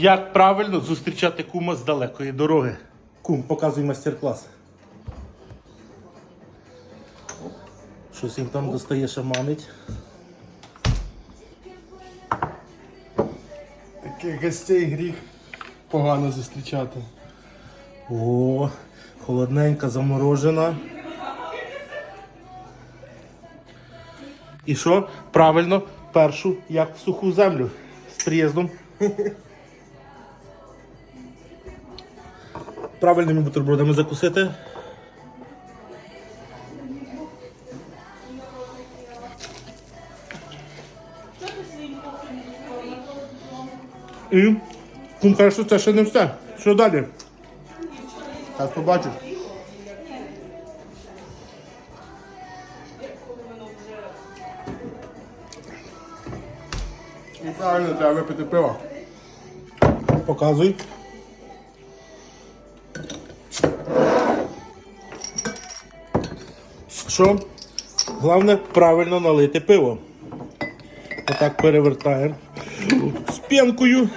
Як правильно зустрічати кума з далекої дороги? Кум, показуй майстер-клас. Щось їм там достає шаманить. Таких гостей гріх погано зустрічати. О, холодненька, заморожена. І що? Правильно, першу, як в суху землю. З приїздом. Правильними бутербродами закусити. І кум каже, що це ще не все. Що далі? Зараз побачиш. І правильно треба випити пиво. Показуй. Що? Головне правильно налити пиво. Отак перевертаємо. З п'янкою.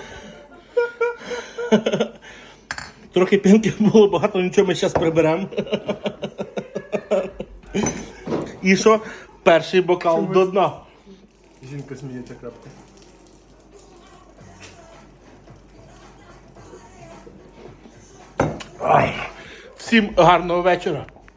Трохи п'янки було багато, нічого ми зараз приберемо. І що? Перший бокал до дна. Жінка сміється крапка. Всім гарного вечора.